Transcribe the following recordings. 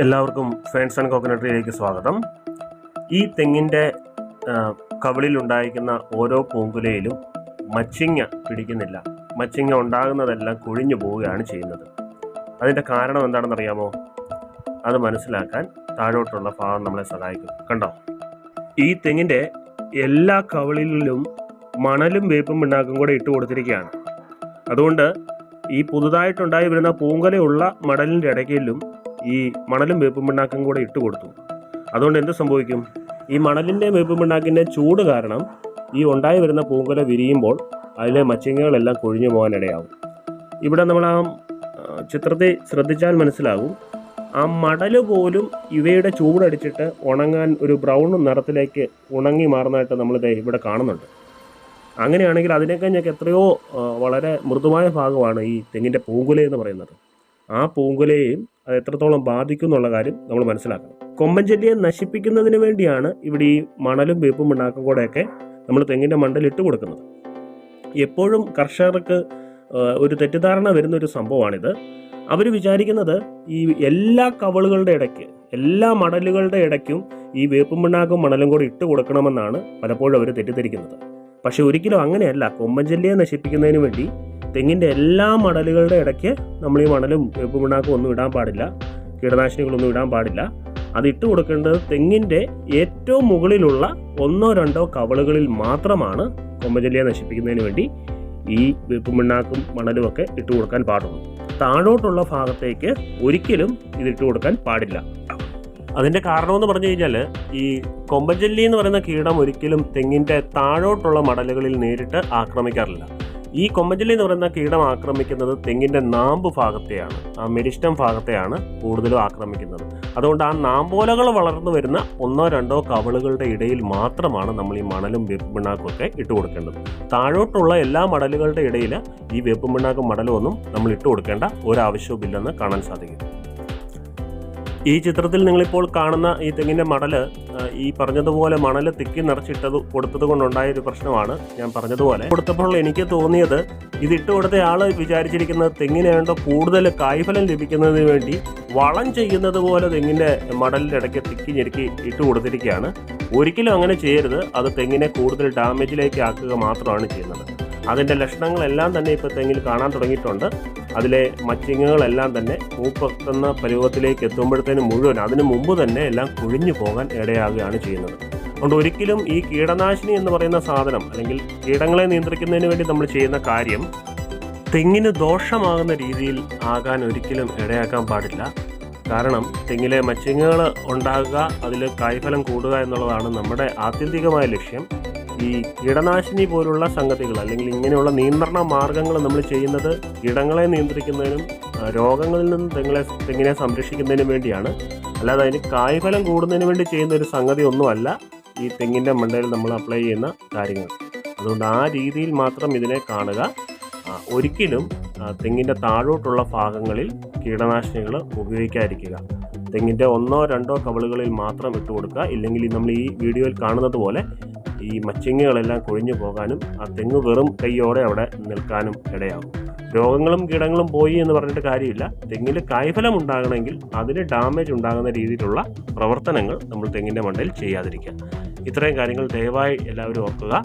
എല്ലാവർക്കും ferns and കോക്കനട്രിയിലേക്ക് സ്വാഗതം. ഈ തെങ്ങിന്റെ കവിളിലുണ്ടായിരിക്കുന്ന ഓരോ പൂങ്കുലയിലും മച്ചിങ്ങ പിടിക്കുന്നില്ല. മച്ചിങ്ങ ഉണ്ടാകുന്നതെല്ലാം കൊഴിഞ്ഞു പോവുകയാണ് ചെയ്യുന്നത്. അതിന്റെ കാരണം എന്താണെന്നറിയാമോ? അത് മനസ്സിലാക്കാൻ താഴോട്ടുള്ള ഭാഗം നമ്മളെ സഹായിക്കും. കണ്ടോ? ഈ തെങ്ങിന്റെ എല്ലാ കവിളിലും മണലും വേപ്പും പിണ്ണാക്കും കൂടെ ഇട്ട് കൊടുത്തിരിക്കുകയാണ്. അതുകൊണ്ട് ഈ പുതുതായിട്ടുണ്ടായി വരുന്ന പൂങ്കലയുള്ള മടലിന്റെ ഇടയ്ക്കിലും ഈ മണലും വേപ്പും പിണ്ണാക്കും കൂടെ ഇട്ട് കൊടുത്തു. അതുകൊണ്ട് എന്ത് സംഭവിക്കും? ഈ മണലിന്റെ വേപ്പും പിണ്ണാക്കിന്റെ ചൂട് കാരണം ഈ ഉണ്ടായി വരുന്ന പൂങ്കല വിരിയുമ്പോൾ അതിലെ മച്ചിങ്ങകളെല്ലാം കൊഴിഞ്ഞു പോകാനിടയാവും ഇവിടെ നമ്മൾ ആ ചിത്രത്തെ ശ്രദ്ധിച്ചാൽ മനസ്സിലാകും. ആ മടൽ പോലും ഇവയുടെ ചൂടടിച്ചിട്ട് ഉണങ്ങാൻ ഒരു ബ്രൗൺ നിറത്തിലേക്ക് ഉണങ്ങി മാറുന്നതായിട്ട് നമ്മൾ ദേ ഇവിടെ കാണുന്നുണ്ട്. അങ്ങനെയാണെങ്കിൽ അതിനേക്കാൾ ഞങ്ങൾക്ക് എത്രയോ വളരെ മൃദുവായ ഭാഗമാണ് ഈ തെങ്ങിന്റെ പൂങ്കുല എന്ന് പറയുന്നത്. ആ പൂങ്കുലയെയും അത് എത്രത്തോളം ബാധിക്കും എന്നുള്ള കാര്യം നമ്മൾ മനസ്സിലാക്കണം. കൊമ്പൻ ചെല്ലിയെ നശിപ്പിക്കുന്നതിന് വേണ്ടിയാണ് ഇവിടെ ഈ മണലും വേപ്പും പിണ്ണാക്കും കൂടെയൊക്കെ നമ്മൾ തെങ്ങിന്റെ മണ്ടയിൽ ഇട്ട് കൊടുക്കുന്നത്. എപ്പോഴും കർഷകർക്ക് ഒരു തെറ്റിദ്ധാരണ വരുന്ന ഒരു സംഭവമാണിത്. അവർ വിചാരിക്കുന്നത് ഈ എല്ലാ കവളുകളുടെ ഇടയ്ക്ക് എല്ലാ മടലുകളുടെ ഇടയ്ക്കും ഈ വേപ്പും പിണ്ണാക്കും മണലും കൂടി ഇട്ട് കൊടുക്കണമെന്നാണ് പലപ്പോഴും അവർ തെറ്റിദ്ധരിക്കുന്നത്. പക്ഷേ ഒരിക്കലും അങ്ങനെയല്ല. കൊമ്പൻ ചെല്ലിയെ നശിപ്പിക്കുന്നതിന് വേണ്ടി തെങ്ങിന്റെ എല്ലാ മടലുകളുടെ ഇടയ്ക്ക് നമ്മൾ ഈ മണലും വേപ്പും പിണ്ണാക്കും ഒന്നും ഇടാൻ പാടില്ല കീടനാശിനികളൊന്നും ഇടാൻ പാടില്ല. അത് ഇട്ട് കൊടുക്കേണ്ടത് തെങ്ങിന്റെ ഏറ്റവും മുകളിലുള്ള ഒന്നോ രണ്ടോ കവളുകളിൽ മാത്രമാണ് കൊമ്പഞ്ചെല്ലിയെ നശിപ്പിക്കുന്നതിന് വേണ്ടി ഈ വേപ്പുമിണ്ണാക്കും മണലും ഒക്കെ ഇട്ട് കൊടുക്കാൻ പാടുള്ളൂ. താഴോട്ടുള്ള ഭാഗത്തേക്ക് ഒരിക്കലും ഇതിട്ട് കൊടുക്കാൻ പാടില്ല. അതിന്റെ കാരണമെന്ന് പറഞ്ഞു കഴിഞ്ഞാൽ ഈ കൊമ്പജല്ലി എന്ന് പറയുന്ന കീടം ഒരിക്കലും തെങ്ങിന്റെ താഴോട്ടുള്ള മടലുകളിൽ നേരിട്ട് ആക്രമിക്കാറില്ല. ഈ കൊമ്പഞ്ചെല്ലി എന്ന് പറയുന്ന കീടം ആക്രമിക്കുന്നത് തെങ്ങിന്റെ നാമ്പ് ഭാഗത്തെയാണ്. ആ മെരിഷ്ടം ഭാഗത്തെയാണ് കൂടുതലും ആക്രമിക്കുന്നത്. അതുകൊണ്ട് ആ നാമ്പോലകൾ വളർന്നു വരുന്ന ഒന്നോ രണ്ടോ കവളുകളുടെ ഇടയിൽ മാത്രമാണ് നമ്മൾ ഈ മണലും വേപ്പും പിണ്ണാക്കുമൊക്കെ ഇട്ട് കൊടുക്കേണ്ടത്. താഴോട്ടുള്ള എല്ലാ മടലുകളുടെ ഇടയിൽ ഈ വേപ്പും പിണ്ണാക്കും മടലും ഒന്നും നമ്മൾ ഇട്ട് കൊടുക്കേണ്ട ഒരാവശ്യവുമില്ലെന്ന് കാണാൻ സാധിക്കും. ഈ ചിത്രത്തിൽ നിങ്ങളിപ്പോൾ കാണുന്ന ഈ തെങ്ങിന്റെ മടൽ ഈ പറഞ്ഞതുപോലെ മണൽ തിക്കി നിറച്ചിട്ടത് കൊടുത്തത് കൊണ്ടുണ്ടായ ഒരു പ്രശ്നമാണ്. ഞാൻ പറഞ്ഞതുപോലെ കൊടുത്തപ്പോൾ എനിക്ക് തോന്നിയത് ഇതിട്ട് കൊടുത്ത ആൾ വിചാരിച്ചിരിക്കുന്നത് തെങ്ങിന് വേണ്ട കൂടുതൽ കായ്ഫലം ലഭിക്കുന്നതിന് വേണ്ടി വളം ചെയ്യുന്നത് പോലെ തെങ്ങിന്റെ മടലിന്റെ ഇടയ്ക്ക് തിക്കി ഞെരുക്കി ഇട്ട് കൊടുത്തിരിക്കുകയാണ്. ഒരിക്കലും അങ്ങനെ ചെയ്യരുത്. അത് തെങ്ങിനെ കൂടുതൽ ഡാമേജിലേക്ക് ആക്കുക മാത്രമാണ് ചെയ്യുന്നത്. അതിന്റെ ലക്ഷണങ്ങളെല്ലാം തന്നെ ഇപ്പോൾ തെങ്ങിൽ കാണാൻ തുടങ്ങിയിട്ടുണ്ട്. അതിലെ മച്ചിങ്ങുകളെല്ലാം തന്നെ പൂപ്പത്തുന്ന പരുവത്തിലേക്ക് എത്തുമ്പോഴത്തേനും മുഴുവൻ അതിനു മുമ്പ് തന്നെ എല്ലാം കുഴിഞ്ഞു പോകാൻ ഇടയാകുകയാണ് ചെയ്യുന്നത്. അതുകൊണ്ട് ഒരിക്കലും ഈ കീടനാശിനി എന്ന് പറയുന്ന സാധനം അല്ലെങ്കിൽ കീടങ്ങളെ നിയന്ത്രിക്കുന്നതിന് വേണ്ടി നമ്മൾ ചെയ്യുന്ന കാര്യം തെങ്ങിന് ദോഷമാകുന്ന രീതിയിൽ ആകാൻ ഒരിക്കലും ഇടയാക്കാൻ പാടില്ല. കാരണം തെങ്ങിലെ മച്ചിങ്ങുകൾ ഉണ്ടാകുക അതിൽ കായ്ഫലം കൂടുക എന്നുള്ളതാണ് നമ്മുടെ ആത്യന്തികമായ ലക്ഷ്യം. ഈ കീടനാശിനി പോലുള്ള സംഗതികൾ അല്ലെങ്കിൽ ഇങ്ങനെയുള്ള നിയന്ത്രണ മാർഗങ്ങൾ നമ്മൾ ചെയ്യുന്നത് കീടങ്ങളെ നിയന്ത്രിക്കുന്നതിനും രോഗങ്ങളിൽ നിന്ന് തെങ്ങിനെ തെങ്ങിനെ സംരക്ഷിക്കുന്നതിനും വേണ്ടിയാണ്. അല്ലാതെ അതിന് കായ്ഫലം കൂടുന്നതിന് വേണ്ടി ചെയ്യുന്ന ഒരു സംഗതി ഒന്നുമല്ല ഈ തെങ്ങിന്റെ മണ്ടയിൽ നമ്മൾ അപ്ലൈ ചെയ്യുന്ന കാര്യങ്ങൾ. അതുകൊണ്ട് ആ രീതിയിൽ മാത്രം ഇതിനെ കാണുക. ഒരിക്കലും തെങ്ങിന്റെ താഴോട്ടുള്ള ഭാഗങ്ങളിൽ കീടനാശിനികൾ ഉപയോഗിക്കാതിരിക്കുക. തെങ്ങിന്റെ ഒന്നോ രണ്ടോ കവളുകളിൽ മാത്രം ഇട്ട് കൊടുക്കുക ഇല്ലെങ്കിൽ നമ്മൾ ഈ വീഡിയോയിൽ കാണുന്നത് പോലെ ഈ മച്ചിങ്ങകളെല്ലാം കൊഴിഞ്ഞു പോകാനും ആ തെങ്ങ് വെറും കൈയോടെ അവിടെ നിൽക്കാനും ഇടയാകും രോഗങ്ങളും കീടങ്ങളും പോയി എന്ന് പറഞ്ഞിട്ട് കാര്യമില്ല. തെങ്ങിൽ കായ്ഫലം ഉണ്ടാകണമെങ്കിൽ അതിന് ഡാമേജ് ഉണ്ടാകുന്ന രീതിയിലുള്ള പ്രവർത്തനങ്ങൾ നമ്മൾ തെങ്ങിന്റെ മണ്ടയിൽ ചെയ്യാതിരിക്കുക. ഇത്രയും കാര്യങ്ങൾ ദയവായി എല്ലാവരും ഓർക്കുക.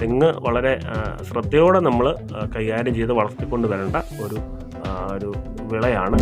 തെങ്ങ് വളരെ ശ്രദ്ധയോടെ നമ്മൾ കൈകാര്യം ചെയ്ത് വളർത്തിക്കൊണ്ട് വരേണ്ട ഒരു ഒരു വിളയാണ്.